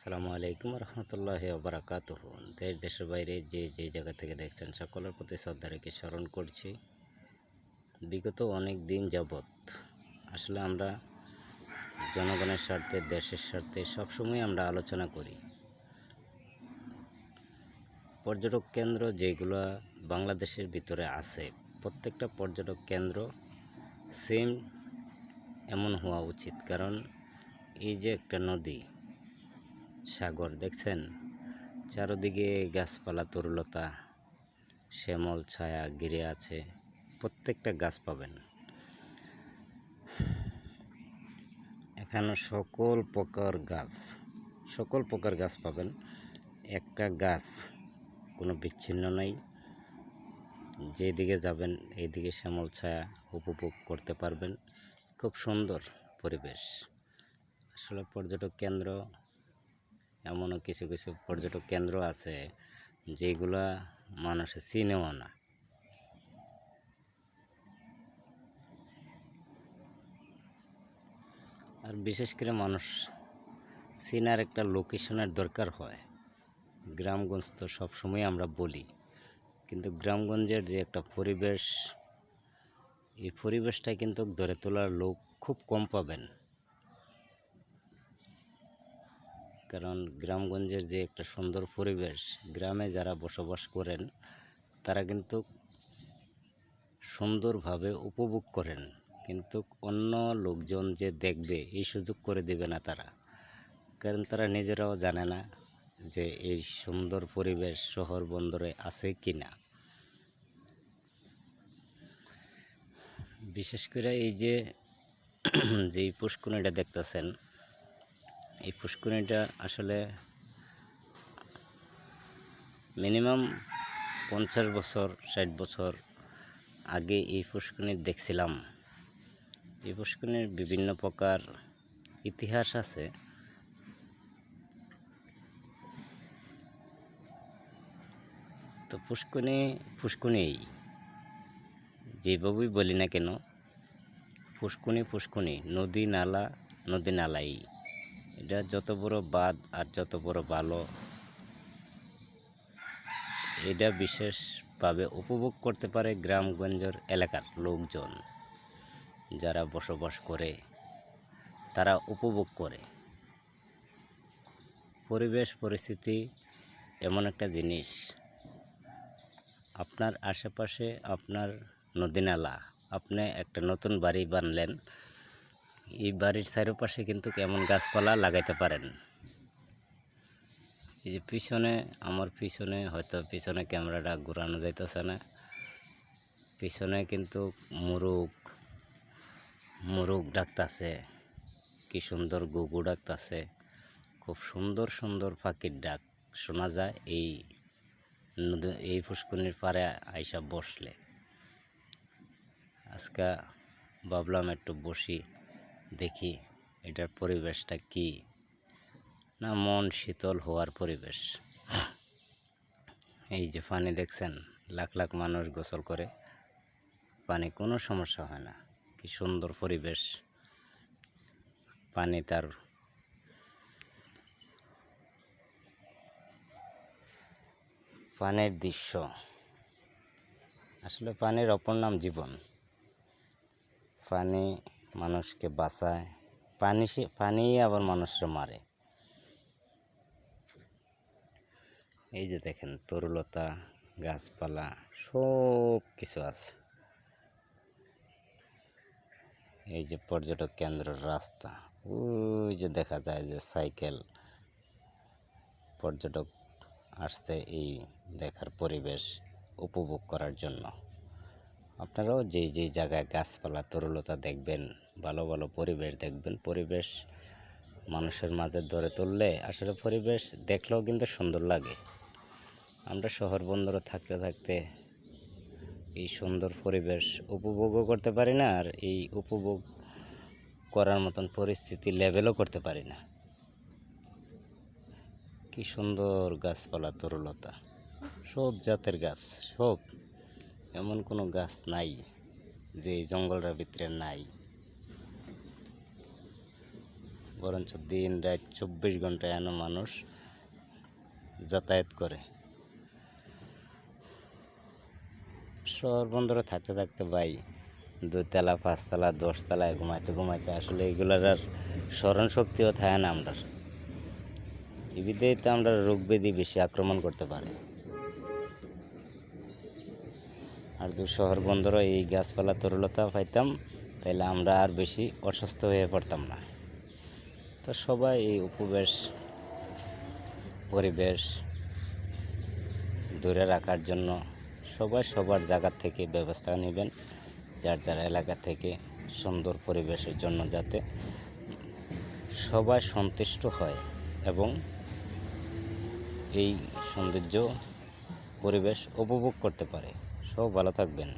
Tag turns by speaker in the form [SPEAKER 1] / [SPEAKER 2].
[SPEAKER 1] আসসালামু আলাইকুম রহমতুল্লাহ বারাকাত দেশ, দেশের বাইরে যে যে জায়গা থেকে দেখছেন সকলের প্রতি শ্রদ্ধা রেখে স্মরণ করছি। বিগত অনেক দিন যাবৎ আসলে আমরা জনগণের স্বার্থে, দেশের স্বার্থে সবসময় আমরা আলোচনা করি। পর্যটক কেন্দ্র যেগুলো বাংলাদেশের ভিতরে আছে, প্রত্যেকটা পর্যটক কেন্দ্র সেম এমন হওয়া উচিত। কারণ এই যে একটা নদী সাগর, দেখছেন? চারদিকে গাছপালা তরুলতা, শ্যামল ছায়া ঘিরে আছে, প্রত্যেকটা গাছ পাবেন। এখানে সকল প্রকার গাছ, সকল প্রকার গাছ পাবেন। একটা গাছ কোনো বিচ্ছিন্ন নাই। যেদিকে যাবেন, এইদিকে শ্যামল ছায়া উপভোগ করতে পারবেন। খুব সুন্দর পরিবেশ। আসলে পর্যটক কেন্দ্র এমনও কিছু কিছু পর্যটক কেন্দ্র আছে যেগুলা মানুষে চিনেও না। আর বিশেষ করে মানুষ চিনার একটা লোকেশনের দরকার হয়। গ্রামগঞ্জ তো সবসময় আমরা বলি, কিন্তু গ্রামগঞ্জের যে একটা পরিবেশ, এই পরিবেশটা কিন্তু ধরে তোলার লোক খুব কম পাবেন। কারণ গ্রামগঞ্জের যে একটা সুন্দর পরিবেশ, গ্রামে যারা বসবাস করেন, তারা কিন্তু সুন্দরভাবে উপভোগ করেন। কিন্তু অন্য লোকজন যে দেখবে, এই সুযোগ করে দেবে না তারা। কারণ তারা নিজেরাও জানে না যে এই সুন্দর পরিবেশ শহর বন্দরে আছে কি না। বিশেষ করে এই যে, যেই পুষ্করিণীটা দেখতেছেন এই পুষ্করিণীটা আসলে মিনিমাম পঞ্চাশ বছর, ষাট বছর আগে এই পুষ্করিণী দেখছিলাম। এই পুষ্করিণীর বিভিন্ন প্রকার ইতিহাস আছে। তো পুষ্করিণী পুষ্করিণীই যেভাবেই বলি না কেন, পুষ্করিণী পুষ্করিণী, নদী, নালা, নদী নালাই এটা যত বড় বাদ আর যত বড় ভালো এটা বিশেষভাবে উপভোগ করতে পারে গ্রামগঞ্জের এলাকার লোকজন যারা বসবাস করে। তারা উপভোগ করে। পরিবেশ, পরিস্থিতি এমন একটা জিনিস। আপনার আশেপাশে আপনার নদী নালা আপনি একটা নতুন বাড়ি বানলেন এই বাড়ির চারপাশে কিন্তু কেমন গাছপালা লাগাইতে পারেন? এই যে পিছনে, আমার পিছনে, হয়তো পিছনে ক্যামেরাটা ঘোরানো যাইতেছে না। পিছনে কিন্তু মুরুগ মুরুগ ডাকতাছে। কি সুন্দর গুগু ডাকতাছে। খুব সুন্দর সুন্দর পাখির ডাক শোনা যায় এই নদী, এই ফুসকুনির পাড়ে আইসা বসলে। আজকে ভাবলাম একটু বসি। দেখি এটার পরিবেশটা কি। না, মন শীতল হওয়ার পরিবেশ। এই যে পানি দেখছেন, লাখ লাখ মানুষ গোসল করে। পানি কোনো সমস্যা হয় না, কি সুন্দর পরিবেশ। পানি তার পানির দৃশ্য। আসলে পানির অপর নাম জীবন। পানি মানুষকে বাঁচায়। পানি সে- পানিই আবার মানুষরা মারে। এই যে দেখেন, তরুলতা, গাছপালা, সব কিছু আছে। এই যে পর্যটক কেন্দ্রের রাস্তা, ওই যে দেখা যায় যে সাইকেল পর্যটক আসছে এই দেখার পরিবেশ উপভোগ করার জন্য। আপনারাও যেই যেই জায়গায় গাছপালা, তরুলতা দেখবেন, ভালো ভালো পরিবেশ দেখবেন, পরিবেশ মানুষের মাঝে ধরে তুললে আসলে পরিবেশ দেখলেও কিন্তু সুন্দর লাগে। আমরা শহর বন্দরে থাকতে থাকতে এই সুন্দর পরিবেশ উপভোগও করতে পারি না আর এই উপভোগ করার মতন পরিস্থিতি লেভেলও করতে পারি না। কি সুন্দর গাছপালা, তরুলতা, সব জাতের গাছ, সব। এমন কোনো গাছ নাই যে জঙ্গলটার ভিতরে নাই। বরঞ্চ দিন রাত চব্বিশ ঘণ্টা এন মানুষ যাতায়াত করে। শহর বন্দরে থাকতে থাকতে ভাই, দুতলা, পাঁচতলা, দশতলায় ঘুমাইতে ঘুমাইতে আসলে এগুলার আর স্মরণ শক্তিও থাকে না আমরা এবিতেই তো আমরা রোগ বেশি আক্রমণ করতে পারে। আর দু শহর বন্দরে এই গাছপালা তরলতা পাইতাম তাহলে আমরা আর বেশি অসুস্থ হয়ে পড়তাম না। তো সবাই এই উপবেশ, পরিবেশ দূরে রাখার জন্য সবাই সবার জায়গা থেকে ব্যবস্থা নেবেন, যার যার এলাকা থেকে সুন্দর পরিবেশের জন্য যাতে সবাই সন্তুষ্ট হয় এবং এই সৌন্দর্য পরিবেশ উপভোগ করতে পারে। সব ভালো থাকবেন।